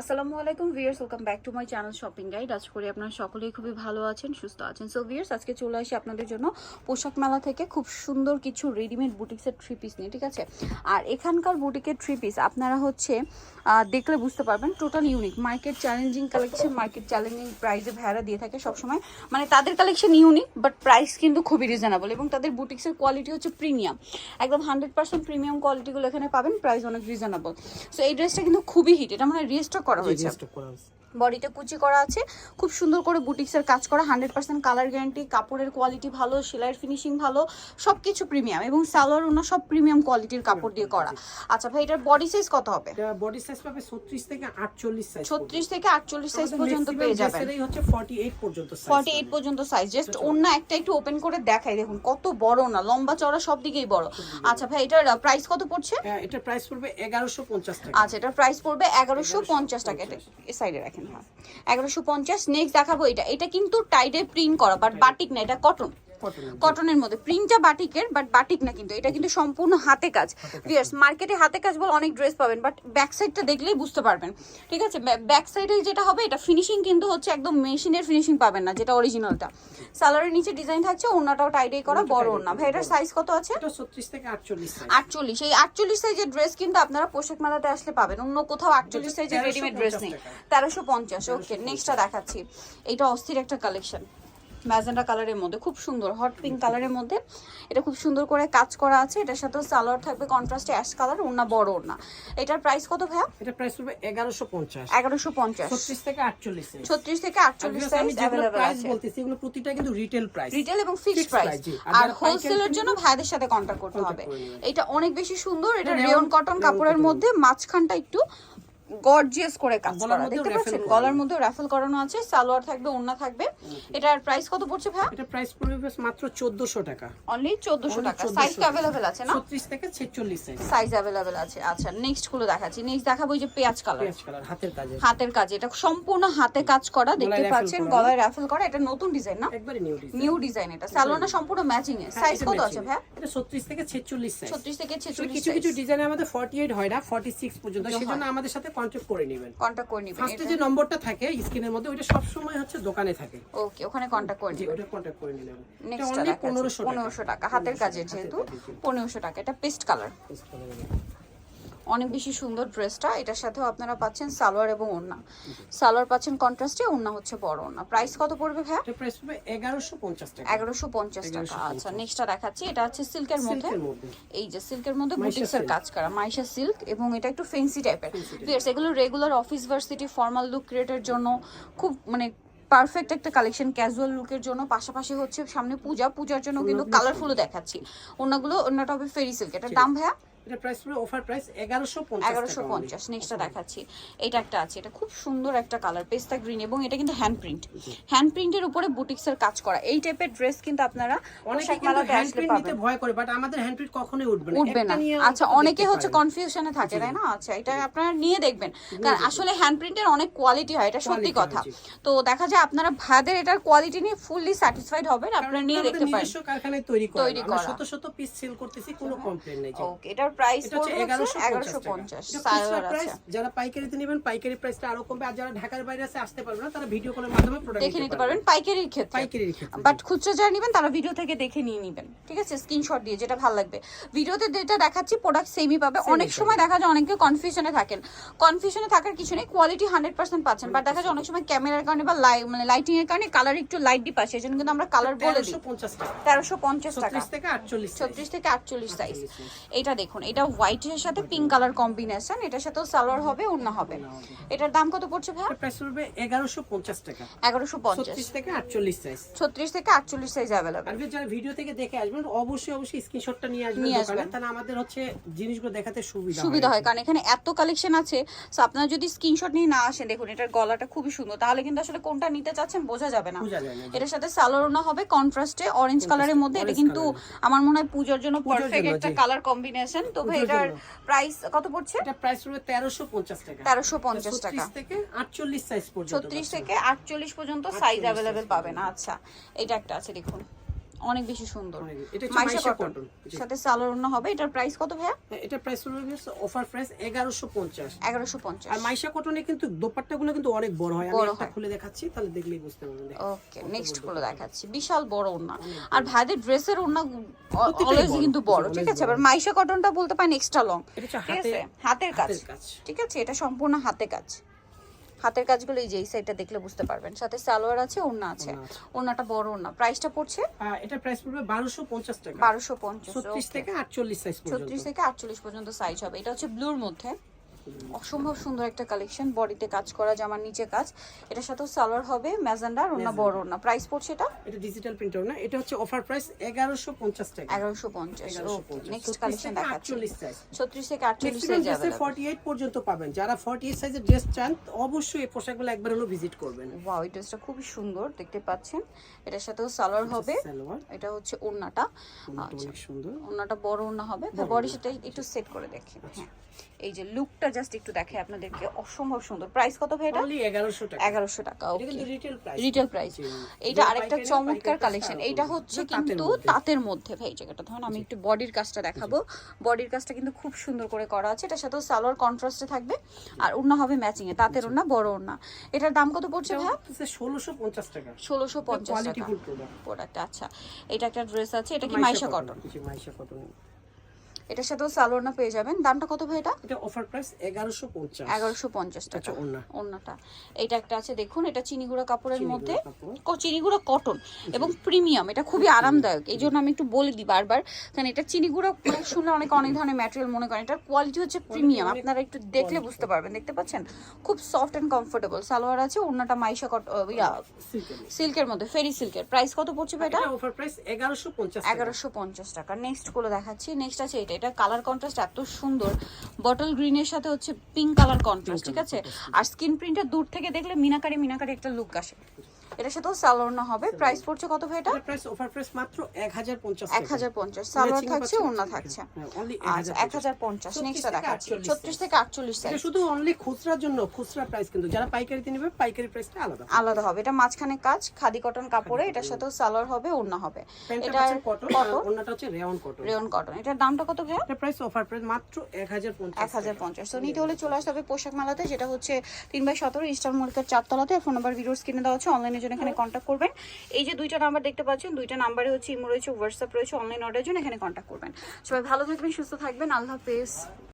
আসসালামু আলাইকুম viewers welcome back to my channel shopping guide. আজ করি আপনারা সকলেই খুবই ভালো আছেন, সুস্থ আছেন। সো ভিয়ার্স আজকে চলে আসি আপনাদের জন্য পোশাক মেলা থেকে খুব সুন্দর কিছু রেডিমেড বুটিক্সের থ্রি পিস নিয়ে, ঠিক আছে? আর এখানকার বুটিকের থ্রি পিস আপনারা হচ্ছে দেখলে বুঝতে পারবেন total unique market challenging collection market challenging প্রাইসে ভেড়া দিয়ে থাকে সবসময়। মানে তাদের কালেকশন ইউনিক বাট প্রাইস কিন্তু খুবই রিজনেবল এবং তাদের বুটিক্সের কোয়ালিটি হচ্ছে প্রিমিয়াম একদম হান্ড্রেড পার্সেন্ট প্রিমিয়াম কোয়ালিটিগুলো এখানে পাবেন প্রাইস অনেক রিজনেবল সো এই ড্রেসটা কিন্তু খুবই হিট এটা মানে রিস্টক করা হয়েছে। স্টক করা হয়েছে। বডিতে কুচি করা আছে। খুব সুন্দর করে বুটিক্সের কাজ করা হান্ড্রেড পার্সেন্ট কালার গ্যারান্টি কাপড়ের কোয়ালিটি ভালো সেলাইয়ের ফিনিশিং ভালো সব কিছু প্রিমিয়াম এবং সালোয়ার ওনা সব প্রিমিয়াম কোয়ালিটির কাপড় দিয়ে করা। আচ্ছা ভাই এটার বডি সাইজ কত হবে? এটা বডি সাইজ পাবে 36 থেকে 48 সাইজ ছত্রিশ থেকে আটচল্লিশ সাইজ পর্যন্ত পেয়ে যাবেন। এটাই হচ্ছে 48 পর্যন্ত সাইজ ফর্টি এইট পর্যন্ত সাইজ জাস্ট অন্য একটা একটু ওপেন করে দেখাই দেখুন কত বড় না লম্বা চড়া সব দিকেই বড়। আচ্ছা ভাই এটার প্রাইস কত পড়ছে? হ্যাঁ এটা প্রাইস পড়বে 1150 টাকা। আচ্ছা এটার প্রাইস পড়বে এগারোশো পঞ্চাশ টাকা। এটা এই সাইডে রাখেন। হ্যাঁ এগারোশো পঞ্চাশ নেক্সট দেখাবো এটা। এটা কিন্তু টাইডে প্রিন্ট করা বাট বাটিক না এটা কটন কটন কটনের মধ্যে। প্রিন্টটা বাটিকের বাট বাটিক না কিন্তু এটা কিন্তু সম্পূর্ণ হাতে কাজ। ভিয়ার্স মার্কেটে হাতে কাজ বলে অনেক ড্রেস পাবেন বাট ব্যাক সাইডটা দেখলেই বুঝতে পারবেন। ঠিক আছে? ব্যাক সাইডে যেটা হবে এটা ফিনিশিং কিন্তু হচ্ছে একদম মেশিনের ফিনিশিং পাবেন না যেটা অরিজিনালটা সালোয়ারের নিচে ডিজাইন থাকছে ওনাটাও টাইডে করা বড় ওনা ভাই এটার সাইজ কত আছে? 36 থেকে 48 সাইজ আটচল্লিশ। এই আটচল্লিশ সাইজের ড্রেস কিন্তু আপনারা পোশাক মেলাতে আসলে পাবেন অন্য কোথাও আটচল্লিশ সাইজের রেডিমেড ড্রেস নেই। তেরোশো পঞ্চাশ ওকে নেক্সটটা দেখাচ্ছি। এটা অস্থির একটা কালেকশন ম্যাজেন্ডা কালারের মধ্যে খুব সুন্দর হট পিঙ্ক কালারের মধ্যে। এটা খুব সুন্দর করে কাজ করা আছে। এটার সাথেও সালোয়ার থাকবে কন্ট্রাস্টে অ্যাশ কালার ওনা বড় ওনা এটার প্রাইস কত ভাইয়া? এটা প্রাইস পড়বে 1150 এগারোশো পঞ্চাশ। 36 থেকে 48 সাইজ ছত্রিশ থেকে আটচল্লিশ আমি সাইজ যেগুলো অ্যাভেলেবেল প্রাইস আছে। বলতেছি এগুলো প্রতিটা কিন্তু রিটেল প্রাইস রিটেল এবং ফিক্সড প্রাইস আর হোলসেলের জন্য ভাইদের সাথে কন্ট্যাক্ট করতে হবে। এটা অনেক বেশি সুন্দর এটা এটা রেয়ন কটন কাপড়ের মধ্যে মাঝখানটা একটু গর্জিয়াস করে কাজ গলার করা মধ্যেও দেখতে raffle পাচ্ছেন করানো। গলার মধ্যে রাফেল করানো আছে সালোয়ার থাকবে ওন্না থাকবে এটার প্রাইস কত পড়ছে ভাই এটা প্রাইস পড়বে বেশ মাত্র 1400 টাকা অনলি 1400 Only টাকা 1400 সাইজ তো अवेलेबल আছে না 36 থেকে 46 সাইজ সাইজ अवेलेबल আছে আচ্ছা নেক্সট গুলো দেখাচ্ছি নেক্সট দেখাবো এই যে পেঁয়াজ কালার পেঁয়াজ কালার হাতের কাজে হাতের কাজ এটা সম্পূর্ণ হাতে কাজ করা দেখতে গলায় raffle পাচ্ছেন করা। গলায় রাফেল করা এটা নতুন ডিজাইন না একবারে নিউ ডিজাইন নিউ ডিজাইন এটা সালোয়ারটা সম্পূর্ণ ম্যাচিং এর হ্যাঁ, সাইজ কত আছে ভাই এটা 36 থেকে 46 সাইজ 36 থেকে আসলে 46 কিছু কিছু ডিজাইনে আমাদের 48 হয় না 46 পর্যন্ত হয়। সেজন্য আমাদের সাথে কন্টাক্ট করে নেবেন। কন্টাক্ট করে নেবেন ফার্স্টে যে নম্বরটা থাকে স্ক্রিনের মধ্যে ওইটা সব সময় হচ্ছে দোকানে থাকে। ওকে ওখানে কন্টাক্ট করে নেবেন। ওটা কন্টাক্ট করে নিলেন নেক্সট নেক্সটটা 1500 টাকা পনেরোশো টাকা। হাতের কাজের যেহেতু পনেরোশো টাকা এটা পেস্ট কালার অনেক বেশি সুন্দর ড্রেসটা। এটার সাথেও আপনারা পাচ্ছেন সালোয়ার এবং ওড়না। সালোয়ার পাচ্ছেন কন্ট্রাস্টে ওড়না হচ্ছে বড় ওড়না। প্রাইস কত পড়বে ভাইয়া? এটা প্রাইস হবে 1150 টাকা। এগারোশো পঞ্চাশ টাকা। আচ্ছা নেক্সটটা দেখাচ্ছি। এটা হচ্ছে সিল্কের মধ্যে। এই যে সিল্কের মধ্যে বুটিক্সের কাজ করা। মাইশা সিল্ক এবং এটা একটু ফেন্সি টাইপের ভিয়ার্স এগুলো regular office varsity formal look ক্রিয়েটের জন্য খুব মানে পারফেক্ট একটা কালেকশন ক্যাজুয়াল লুকের জন্য। পাশাপাশি হচ্ছে সামনে পূজা। পূজার জন্য কিন্তু কালারফুলও দেখাচ্ছি। অন্যগুলো অন্যটা হবে ফেরি সিল্ক এটার দাম ভাইয়া? এটা প্রাইস হবে অফার প্রাইস 1150 এগারোশো পঞ্চাশ নেক্সটটা দেখাচ্ছি। এটা একটা আছে এটা খুব সুন্দর একটা কালার পেস্তা গ্রিন এবং এটা কিন্তু হ্যান্ড প্রিন্ট হ্যান্ড প্রিন্টের উপরে বুটিক্সের কাজ করা। এই টাইপের ড্রেস কিন্তু আপনারা অনেকে পোশাক কিন্তু হ্যান্ড প্রিন্ট নিতে ভয় করে বাট আমাদের হ্যান্ড প্রিন্ট কখনোই উঠবে না। উঠবে না। নিয়ে আচ্ছা অনেকে হচ্ছে কনফিউশনে থাকে তাই না? আচ্ছা এটা আপনারা নিয়ে দেখবেন। কারণ আসলে হ্যান্ড প্রিন্টের অনেক কোয়ালিটি হয় এটা সত্যি কথা। তো দেখা যায় আপনারা ভাইদের এটার কোয়ালিটি নিয়ে ফুললি স্যাটিসফাইড হবেন আপনারা নিয়ে দেখতে পারেন। নিজস্ব কারখানায় তৈরি করা। আমরা শত শত পিস সেল করতেছি কোনো নেই ওকে এটার প্রাইস হচ্ছে পড়বে 1150 এগারোশো পঞ্চাশ এটা সালোয়ার আছে যারা পাইকারিতে নেবেন পাইকারি প্রাইসটা আরও কমবে আর যারা ঢাকার বাইরে আছে আসতে পারবে না তারা ভিডিও কলের মাধ্যমে প্রোডাক্ট দেখে নিতে পারবেন পাইকারির ক্ষেত্রে। পাইকারির ক্ষেত্রে বাট খুচরা যারা নেবেন তারা ভিডিও থেকে দেখে নিয়ে নেবেন ঠিক আছে? স্ক্রিনশট দিয়ে যেটা ভালো লাগবে। ভিডিওতে যেটা দেখাচ্ছি প্রোডাক্ট সেমই পাবে। অনেক সময় দেখা যায় অনেকে কনফিউশনে থাকেন। কনফিউশনে থাকার কিছু নেই কোয়ালিটি হান্ড্রেড পার্সেন্ট পাচ্ছেন। বাট দেখা যায় অনেক সময় ক্যামেরার কারণে বা লাই মানে লাইটিং এর কারণে কালার একটু লাইট ডিপ আসে এই জন্য কিন্তু আমরা কালার বলে দিই। 1350 টাকা। তেরোশো পঞ্চাশ টাকা। 36 থেকে 48 size। ছত্রিশ থেকে আটচল্লিশ সাইজ এটা দেখুন এটা হোয়াইটের সাথে পিঙ্ক কালার কম্বিনেশন এটার সাথেও সালোয়ার হবে অন্য হবে। এটার দাম কত পড়ছে ভাই প্রাইস পড়বে 1150 টাকা। এগারোশো পঞ্চাশ। 36 থেকে 48 সাইজ ছত্রিশ থেকে আটচল্লিশ সাইজ অ্যাভেলেবেল আর যারা ভিডিও থেকে দেখে আসবেন অবশ্যই অবশ্যই স্ক্রিনশটটা নিয়ে আসবেন দোকানে। তাহলে আমাদের হচ্ছে জিনিসগুলো দেখাতে সুবিধা সুবিধা হয় কারণ এখানে এত কালেকশন আছে সো আপনারা যদি স্ক্রিনশট নিয়ে না আসেন দেখুন এটার গলাটা খুবই সুন্দর। তাহলে কিন্তু আসলে কোনটা নিতে চাচ্ছেন বোঝা যাবে না। না। এটার সাথে সালোয়ার সালোয়ারও হবে কন্ট্রাস্টে অরেঞ্জ কালারের মধ্যে। এটা কিন্তু আমার মনে হয় পূজার জন্য পারফেক্ট একটা কালার কম্বিনেশন তো ভাই এটার প্রাইস কত পড়ছে? এটা প্রাইস হবে 1350 টাকা। তেরোশো পঞ্চাশ টাকা। 36 থেকে 48 সাইজ পর্যন্ত ছত্রিশ থেকে আটচল্লিশ পর্যন্ত সাইজ অ্যাভেলেবেল পাবেন। আচ্ছা এটা একটা আছে দেখুন। অনেক বেশি সুন্দর। এটা মাইশা কটন সাথে সালোয়ার ওড়না হবে এটার প্রাইস কত ভাইয়া? এটা প্রাইস পড়বে অফার প্রাইস এগারোশো পঞ্চাশ। এগারোশো পঞ্চাশ। আর মাইশা কটনে কিন্তু দোপাট্টা গুলো কিন্তু অনেক বড় হয়। আমি একটা খুলে দেখাচ্ছি তাহলে দেখলেই বুঝতে পারবেন। ওকে নেক্সটগুলো দেখাচ্ছি। বিশাল বড় ওড়না। আর ভাইদের ড্রেসের ওড়না প্রত্যেকটাই অলওয়েজ কিন্তু বড় ঠিক আছে। আবার মাইশা কটনটা বলতে পারেন এক্সট্রা লং এটা ঠিক হাতে আছে হাতের কাজ। ঠিক আছে? এটা সম্পূর্ণ হাতে কাজ। হাতের কাজগুলো এই যে এই সাইডটা দেখলে বুঝতে পারবেন। সাথে সালোয়ার আছে ওড়না আছে। ওড়না ওড়নাটা বড় ওড়না। প্রাইসটা পড়ছে? এটা প্রাইস পড়বে বারোশো পঞ্চাশ টাকা। বারোশো পঞ্চাশ ছত্রিশ থেকে আটচল্লিশ সাইজ পর্যন্ত। ছত্রিশ থেকে আটচল্লিশ পর্যন্ত সাইজ হবে। এটা হচ্ছে ব্লুর মধ্যে। অসম্ভব সুন্দর একটা কালেকশন বডিতে কাজ করা জামার নিচে কাজ। এটার সাথেও সালোয়ার হবে ম্যাজেন্ডার ওনা বড় ওনা প্রাইস পড়ছে এটা? এটা ডিজিটাল প্রিন্টার না এটা হচ্ছে অফার প্রাইস এগারোশো পঞ্চাশ টাকা। এগারোশো পঞ্চাশ নেক্সট কালেকশন দেখাচ্ছি। আটচল্লিশ সাইজ ছত্রিশ থেকে আটচল্লিশ ম্যাক্সিমাম সাইজ ড্রেসে ফর্টি এইট পর্যন্ত পাবেন। যারা ফর্টি এইট সাইজের ড্রেস চান অবশ্যই এই পোশাকগুলো একবার হলো ভিজিট করবেন। ওয়াও এই ড্রেসটা খুবই সুন্দর দেখতে পাচ্ছেন। এটার সাথেও সালোয়ার হবে। এটা হচ্ছে ওড়নাটা। ওড়নাটা আচ্ছা সুন্দর। ওড়নাটা বড় ওড়না হবে। বডি সেটা একটু সেট করে দেখেন হ্যাঁ। এই যে লুকটা জাস্ট একটু দেখে আপনাদেরকে অসম্ভব সুন্দর। প্রাইস কত ভাই এটা? অনলি এগারোশো টাকা। এগারোশো টাকা okay retail price retail price জি। আরেকটা চমৎকার কালেকশন আলাদা। হচ্ছে কিন্তু তাঁতের মধ্যে ভাই জায়গাটা। ধরুন আমি একটু বডির কাজটা দেখাবো। বডির কাজটা কিন্তু খুব সুন্দর করে করা আছে। এটার সাথেও সালোয়ার কন্ট্রাস্টে থাকবে। আর ওড়না হবে ম্যাচিং এ তাঁতের ওড়না বড় ওড়না। এটার দাম কত পড়ছে ভাই? ষোলোশো পঞ্চাশ টাকা। ষোলোশো পঞ্চাশ কোয়ালিটি টাকা। ফুল প্রোডাক্ট প্রোডাক্ট আচ্ছা। এটা একটা ড্রেস আছে। এটা কি মাইশা কটন মাইশা কটন এটার সাথেও সালোয়ার পেয়ে যাবেন। দামটা কত ভাই এটা? এটা অফার প্রাইস এগারোশো পঞ্চাশ। এগারোশো পঞ্চাশ টাকা। আচ্ছা ওড়না। ওড়নাটা। এটা একটা আছে দেখুন এটা চিনিগুড়া কাপড়ের মধ্যে। ক- চিনিগুড়া কটন এবং প্রিমিয়াম এটা খুবই আরামদায়ক। এই জন্য আমি একটু বলে দিই বারবার কারণ এটা চিনিগুড়া শুনলে অনেক অনেক ধরনের ম্যাটেরিয়াল মনে করেন। এটার কোয়ালিটি হচ্ছে প্রিমিয়াম আপনারা একটু দেখলে বুঝতে পারবেন দেখতে পাচ্ছেন? খুব সফট অ্যান্ড কমফোর্টেবল সালোয়ার আছে ওড়নাটা মাইশা কট ইয়া সিল্কের সিল্কের মধ্যে ফেরি সিল্কের প্রাইস কত পড়ছে ভাই এটা? অফার প্রাইস এগারোশো পঞ্চাশ এগারোশো পঞ্চাশ টাকা। নেক্সটগুলো দেখাচ্ছি। নেক্সট আছে এটা এটা কালার কন্ট্রাস্ট এত সুন্দর। বটল গ্রিনের সাথে হচ্ছে পিঙ্ক কালার কন্ট্রাস্ট ঠিক আছে? আর স্কিন প্রিন্টটা দূর থেকে দেখলে মিনাকারি মিনাকারি একটা লুক আসে। এটার সাথেও সালোয়ার হবে। প্রাইস পড়ছে কত ভাই এটা? প্রাইস অফার প্রাইস মাত্র এক হাজার পঞ্চাশ এক হাজার পঞ্চাশ। সালোয়ার থাকছে ওড়না থাকছে। অনলি আচ্ছা এক হাজার পঞ্চাশ। নেক্সট দেখাচ্ছি। ছত্রিশ থেকে আটচল্লিশ এটা সাইজ শুধু অনলি খুচরার জন্য খুচরা প্রাইস কিন্তু। যারা পাইকারিতে নেবে পাইকারি প্রাইসটা আলাদা। আলাদা হবে। এটা মাঝখানে কাজ খাদি কটন কাপড়ে এটার সাথেও সালোয়ার হবে ওড়না হবে। এটা হচ্ছে কটন ওড়নাটা হচ্ছে রেয়ন কটন রেয়ন কটন এটার দামটা কত ভাই? এটা প্রাইস অফার প্রাইস মাত্র এক হাজার পঞ্চাশ এক হাজার পঞ্চাশ। তো নিতে হলে চলে আসতে হবে পোশাক মেলাতে যেটা হচ্ছে তিন বাই সতেরো ইস্টার মল্লিকার চারতলাতে। ফোন নাম্বার ভিডিওস কিনে দেওয়া হচ্ছে অনলাইনের জন্য এখানে কন্ট্যাক্ট করবেন। এই যে দুইটা নাম্বার দেখতে পাচ্ছেন দুইটা নাম্বারে হচ্ছে ইমো রয়েছে হোয়াটসঅ্যাপ রয়েছে অনলাইন অর্ডারের জন্য এখানে কন্ট্যাক্ট করবেন। সবাই ভালো থাকবেন সুস্থ থাকবেন। আল্লাহ হাফেজ।